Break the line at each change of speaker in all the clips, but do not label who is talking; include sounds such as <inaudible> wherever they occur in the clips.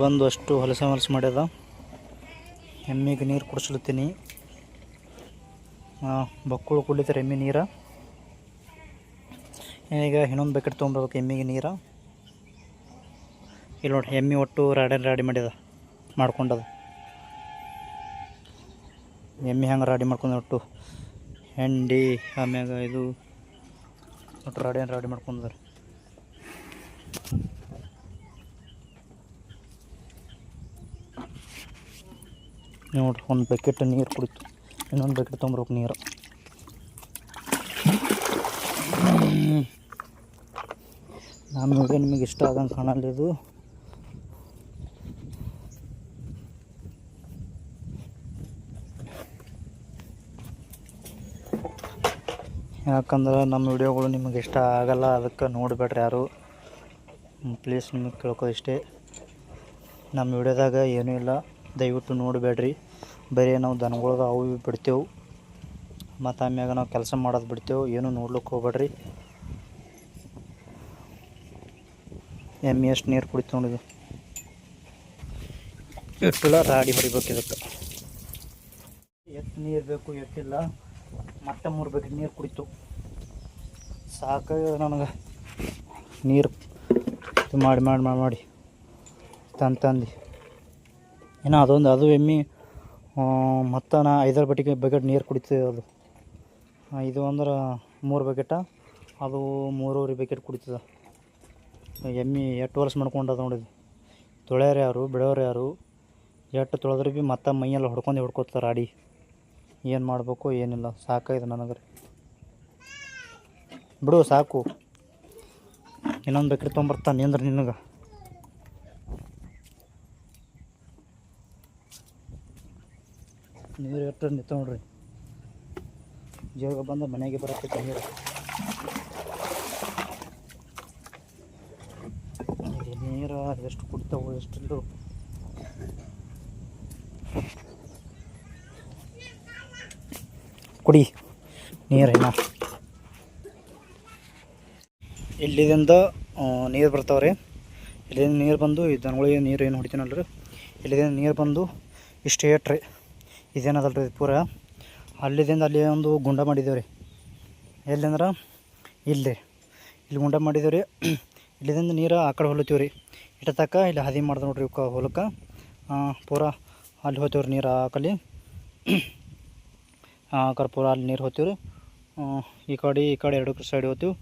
ಬಂದು ಅಷ್ಟು ಹೊಲಸೆ ಹೊಲಸು ಮಾಡ್ಯದ. ಎಮ್ಮಿಗೆ ನೀರು ಕುಡಿಸ್ಲತ್ತೀನಿ. ಬಕ್ಕುಳು ಕುಡಿತಾರೆ ಎಮ್ಮೆ ನೀರು. ಈಗ ಇನ್ನೊಂದು ಬಕೆಟ್ ತೊಗೊಂಬರ್ಬೇಕು ಎಮ್ಮಿಗೆ ನೀರು. ಇಲ್ಲಿ ನೋಡಿ ಎಮ್ಮೆ ಒಟ್ಟು ರಾಡಿ ರಾಡಿ ಮಾಡ್ಯದ ಮಾಡ್ಕೊಂಡದ. ಎಮ್ಮೆ ಹೆಂಗೆ ರಾಡಿ ಮಾಡ್ಕೊಂಡ ಒಟ್ಟು ಹೆಂಡಿ, ಆಮ್ಯಾಗ ಇದು ಒಟ್ಟು ರಾಡಿ ರಾಡಿ ಮಾಡ್ಕೊಂಡದ. ನೋಡ್ರಿ, ಒಂದು ಬಕೆಟ್ ನೀರು ಕುಡಿತು. ಇನ್ನೊಂದು ಬಕೆಟ್ ತೊಗೊಂಬರ್ಬೇಕು ನೀರು. ನಾನು ನೋಡಿ ನಿಮಗೆ ಇಷ್ಟ ಆದಂಗೆ ಕಾಣಲ್ಲ ಇದು. ಯಾಕಂದ್ರೆ ನಮ್ಮ ವಿಡಿಯೋಗಳು ನಿಮಗೆ ಇಷ್ಟ ಆಗಲ್ಲ, ಅದಕ್ಕೆ ನೋಡಬೇಡ್ರಿ ಯಾರು. ಪ್ಲೀಸ್ ನಿಮಗೆ ಕೇಳ್ಕೊ ಇಷ್ಟೇ. ನಮ್ಮ ವಿಡಿಯೋದಾಗ ಏನೂ ಇಲ್ಲ. ದಯವಿಟ್ಟು ನೋಡಬೇಡ್ರಿ. ಬರೀ ನಾವು ದನಗಳ್ಗೆ ಅವು ಬಿಡ್ತೇವೆ. ಮತ್ತು ಆಮ್ಯಾಗ ನಾವು ಕೆಲಸ ಮಾಡೋದು ಬಿಡ್ತೇವೆ. ಏನೂ ನೋಡ್ಲಿಕ್ಕೆ ಹೋಗ್ಬೇಡ್ರಿ. ಎಮ್ಮೆ ಎಷ್ಟು ನೀರು ಕುಡಿತು ನೋಡಿದ್ವಿ ಎಟ್ಟಿಲ್ಲ ರಾಡಿ ಹೊಡಿಬೇಕು ಇದಕ್ಕೆ. ಎಷ್ಟು ನೀರು ಬೇಕು ಎಷ್ಟಿಲ್ಲ ಮತ್ತೆ ಮೂರು ಬೇಕು ನೀರು ಕುಡಿತು. ಸಾಕಾಗ ನನಗೆ. ನೀರು ಮಾಡಿ ಮಾಡಿ ಮಾಡಿ ಮಾಡಿ. ತಂದು ತಂದು. ಇನ್ನು ಅದೊಂದು, ಅದು ಎಮ್ಮೆ ಮತ್ತು ನಾ ಐದಾರು ಬಕೆಟ್ ಬಕೆಟ್ ನೀರು ಕುಡಿತೀವಿ ಅದು. ಇದು ಅಂದ್ರೆ ಮೂರು ಬಕೆಟ, ಅದು ಮೂರುವರೆ ಬಕೆಟ್ ಕುಡಿತದ. ಎಮ್ಮೆ ಎಷ್ಟು ವರ್ಷ ಮಾಡ್ಕೊಂಡದ ನೋಡಿದ್ವಿ ತೊಳೆಯೋರು ಯಾರು, ಬಿಡೋರು ಯಾರು ಎಷ್ಟು ತೊಳೆದ್ರೆ ಭೀ ಮತ್ತೆ ಮೈಯೆಲ್ಲ ಹೊಡ್ಕೊಂಡು ಹೊಡ್ಕೊತಾರೆ ಆಡಿ. ಏನು ಮಾಡಬೇಕು, ಏನಿಲ್ಲ, ಸಾಕಾಯ್ತು ನನಗೆ ರೀ ಬಿಡು, ಸಾಕು. ಇನ್ನೊಂದು ಬೇಕ್ರಿ ತೊಗೊಂಬರ್ತಾನೆ ನಿಂದ್ರ ನಿನಗೆ. ನೀರು ಎಷ್ಟು ನಿಂತ ನೋಡ್ರಿ ಜೋಗ ಬಂದು ಮನೆಗೆ ಬರತ್ತೆ ನೀರು ನೀರು ಎಷ್ಟು ಕುಡಿತಾವು ಎಷ್ಟು ಕುಡಿ ನೀರಿನ ಇಲ್ಲಿದಿಂದ ನೀರು ಬರ್ತಾವ್ರಿ. ಇಲ್ಲಿಂದ ನೀರು ಬಂದು ಈ ದನಗಳಿಗೆ ನೀರು ಏನು ಹೊಡಿತೀನಲ್ರಿ. ಇಲ್ಲಿಂದ ನೀರು ಬಂದು ಇಷ್ಟು ಏಟ್ರಿ ರೀ ಪೂರ. ಅಲ್ಲಿದಿಂದ ಅಲ್ಲಿ ಒಂದು ಗುಂಡ ಮಾಡಿದ್ದೇವೆ ರೀ ಎಲ್ಲಿಂದ್ರೆ? ಇಲ್ಲಿ ಇಲ್ಲಿ ಗುಂಡ ಮಾಡಿದ್ದೇವೆ ರೀ <clears throat> ಇಲ್ಲಿಂದ ನೀರು ಆ ಕಡೆ ಹೊಲತ್ತೀವಿ ರೀ ಇಟ್ಟ ತಕ್ಕ ಇಲ್ಲಿ ಹದಿ ಮಾಡ್ದೆ ನೋಡ್ರಿ ಇವಕ್ಕೆ ಹೊಲಕ್ಕೆ. ಪೂರ ಅಲ್ಲಿ ಹೋಗ್ತೀವಿ ರೀ ನೀರು ಹಾಕಲಿ ಕಲಿ ಆ ಕಡೆ ಪೂರ ಅಲ್ಲಿ ನೀರು ಹೋಗ್ತೀವಿ ಈ ಕಡೆ ಈ ಕಡೆ ಎರಡು ಸೈಡ್ ಹೋಗ್ತೀವಿ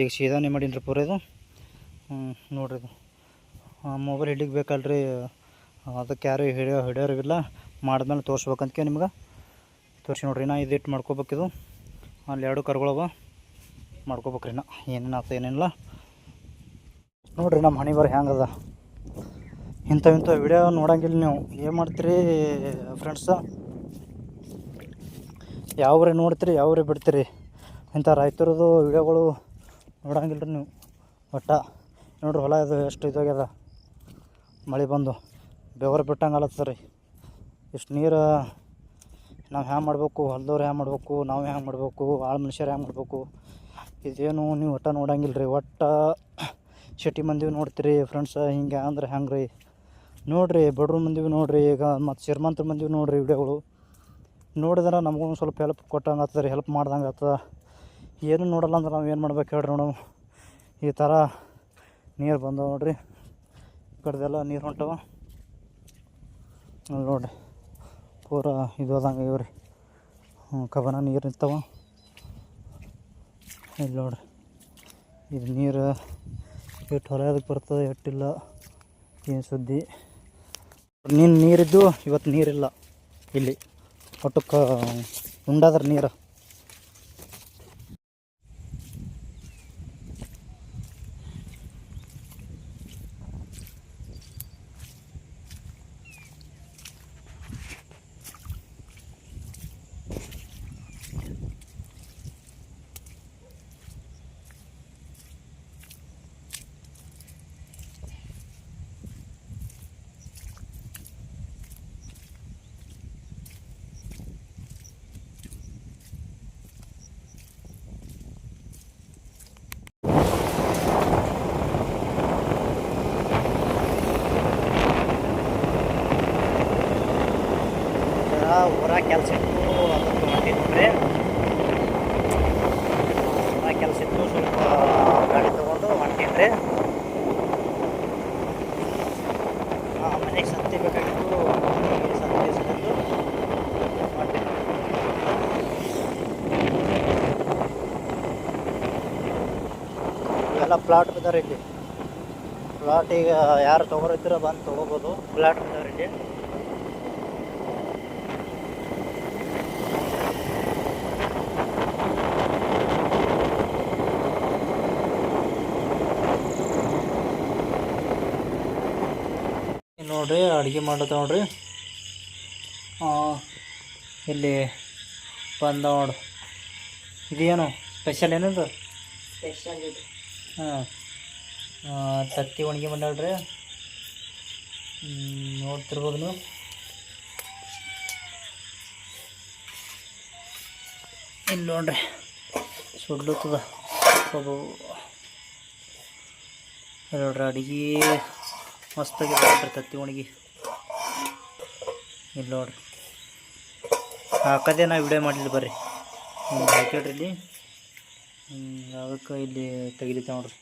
ಈಗ ಸೀದಾನೆ ಮಾಡೀನಿ ರೀ ಪೂರ ಇದು. ನೋಡ್ರಿ ಇದು. ಮೊಬೈಲ್ ಹಿಡಿಗೆ ಬೇಕಲ್ರಿ. ಅದಕ್ಕೆ ಯಾರು ಹಿಡಿಯೋ ಹಿಡಿಯೋರಿಲ್ಲ ಮಾಡಿದ್ಮೇಲೆ ತೋರಿಸ್ಬೇಕಂತಕ್ಕೆ ನಿಮ್ಗೆ. ತೋರಿಸಿ ನೋಡ್ರಿ, ನಾ ಇದು ಇಟ್ಟು ಮಾಡ್ಕೋಬೇಕಿದು ಅಲ್ಲಿ ಎರಡು ಕರುಗಳವ. ಮಾಡ್ಕೋಬೇಕ್ರಿ ನಾ. ಏನೇನು ಆಗ್ತದೆ, ಏನೇನಿಲ್ಲ. ನೋಡ್ರಿ, ನಮ್ಮ ಹಣಿ ಬರ ಹೆಂಗದ ಇಂಥ ಇಂಥ ವಿಡಿಯೋ ನೋಡಂಗಿಲ್ಲ ನೀವು. ಏನು ಮಾಡ್ತೀರಿ ಫ್ರೆಂಡ್ಸ ಯಾವ್ರಿ ನೋಡ್ತೀರಿ ಯಾವ್ರಿ ಬಿಡ್ತೀರಿ? ಇಂಥ ರೈತರದು ವಿಡಿಯೋಗಳು ನೋಡಂಗಿಲ್ಲ ರೀ ನೀವು. ಒಟ್ಟ. ನೋಡ್ರಿ ಹೊಲ ಇದು ಎಷ್ಟು ಇದಾಗ್ಯದ. ಮಳೆ ಬಂದು. ಬೆವರು ಬಿಟ್ಟಂಗೆ ಅಲತ್ತದ ರೀ ಇಷ್ಟು ನೀರು ನಾವು ಹ್ಯಾಂಗೆ ಮಾಡಬೇಕು, ಹೊಲ್ದವ್ರು ಹ್ಯಾಂಗೆ ಮಾಡಬೇಕು, ನಾವು ಹ್ಯಾಂಗೆ ಮಾಡಬೇಕು, ಆಳು ಮನುಷ್ಯರು ಹ್ಯಾಂಗೆ ಮಾಡಬೇಕು, ಇದೇನು ನೀವು ಒಟ್ಟ ನೋಡಂಗಿಲ್ಲ ರೀ ಒಟ್ಟು ಸಿಟಿ ಮಂದಿವಿ ನೋಡ್ತೀರಿ ಫ್ರೆಂಡ್ಸ್ ಹಿಂಗೆ ಅಂದ್ರೆ ಹೆಂಗೆ ರೀ ನೋಡಿರಿ ಬಡ್ರು ಮಂದಿವಿ ನೋಡಿರಿ, ಈಗ ಮತ್ತು ಶ್ರೀಮಂತರ ಮಂದಿವಿ ನೋಡಿರಿ ವಿಡಿಯೋಗಳು. ನೋಡಿದ್ರೆ ನಮಗೂ ಸ್ವಲ್ಪ ಹೆಲ್ಪ್ ಕೊಟ್ಟಂಗೆ ಆಗ್ತದೆ ರೀ ಹೆಲ್ಪ್ ಮಾಡ್ದಂಗೆ ಆಗ್ತದೆ ಏನು ನೋಡಲ್ಲ ಅಂದ್ರೆ ನಾವು ಏನು ಮಾಡ್ಬೇಕು ಹೇಳ್ರಿ ನೋಡು ಈ ಥರ ನೀರು ಬಂದವ ನೋಡ್ರಿ. ಈ ಕಡೆದೆಲ್ಲ ನೀರು ಹೊಂಟವ. ನೋಡ್ರಿ. ಪೂರ ಇದು ಅದಂಗೆ ಇವ್ರಿ. ಕಬನ ನೀರು ನಿಂತವ. ಇಲ್ಲಿ ನೋಡ್ರಿ. ಇದು ನೀರು ಎಷ್ಟು ಹೊಲ ಬರ್ತದೆ ಎಟ್ಟಿಲ್ಲ ಏನು ಸುದ್ದಿ. ನೀನು ನೀರಿದ್ದು ಇವತ್ತು ನೀರಿಲ್ಲ ಇಲ್ಲಿ. ಒಟ್ಟು ಕ ಉಂಡಾದ್ರೆ ನೀರು. ಊರಾಗ ಕೆಲಸ ಇತ್ತು, ಅದಕ್ಕೆ ಹೊಂಟಿದ್ರಿ ಊರಾಗ ಕೆಲಸ ಇತ್ತು, ಸ್ವಲ್ಪ ಗಾಡಿ ತೊಗೊಂಡು ಹೊಂಟಿದ್ರಿ ಮನೆಗೆ ಬೇಕಾಗಿತ್ತು ಸಂತೆ ಹೊಂಟಿದ್ವಿ ಇವೆಲ್ಲ ಪ್ಲಾಟ್ ಬಿದ್ದಾರೆ ಇಲ್ಲಿ. ಪ್ಲಾಟ್ ಈಗ ಯಾರು ತೊಗೊರಿದ್ದೀರ ಬಂದು ತೊಗೋಬೋದು. ಪ್ಲಾಟ್ ಬಿದ್ದಾರೆ ಇಲ್ಲಿ. ನೋಡ್ರಿ ಅಡುಗೆ ಮಾಡತ್ತ ನೋಡ್ರಿ. ಇಲ್ಲಿ ಬಂದ ನೋಡು. ಇದೇನು ಸ್ಪೆಷಲ್ ಏನದು?
ಸ್ಪೆಷಲ್ ಇದು.
ಹಾಂ. ತತ್ತಿ ಒಣಗಿ ಮಾಡ್ಯಾಳ್ರಿ ನೋಡ್ತಿರ್ಬೋದು ನೀವು ಇಲ್ಲಿ ನೋಡ್ರಿ ಸುಡ್ಲತ್ತದ. ನೋಡ್ರಿ ಅಡಿಗೆ. ಮಸ್ತಾಗಿದೆ ನೋಡ್ರಿ ತತ್ತಿ ಒಣಗಿ. ಇಲ್ಲಿ ನೋಡ್ರಿ. ಹಾಕದೇ ನಾ ವಿಡಿಯೋ ಮಾಡಲಿ ಬರ್ರಿ. ಹಾಕಿಡ್ರಿ ಇಲ್ಲಿ. ಅದಕ್ಕೆ ಇಲ್ಲಿ ತೆಗಿಲಿತ್ತೆ ನೋಡ್ರಿ.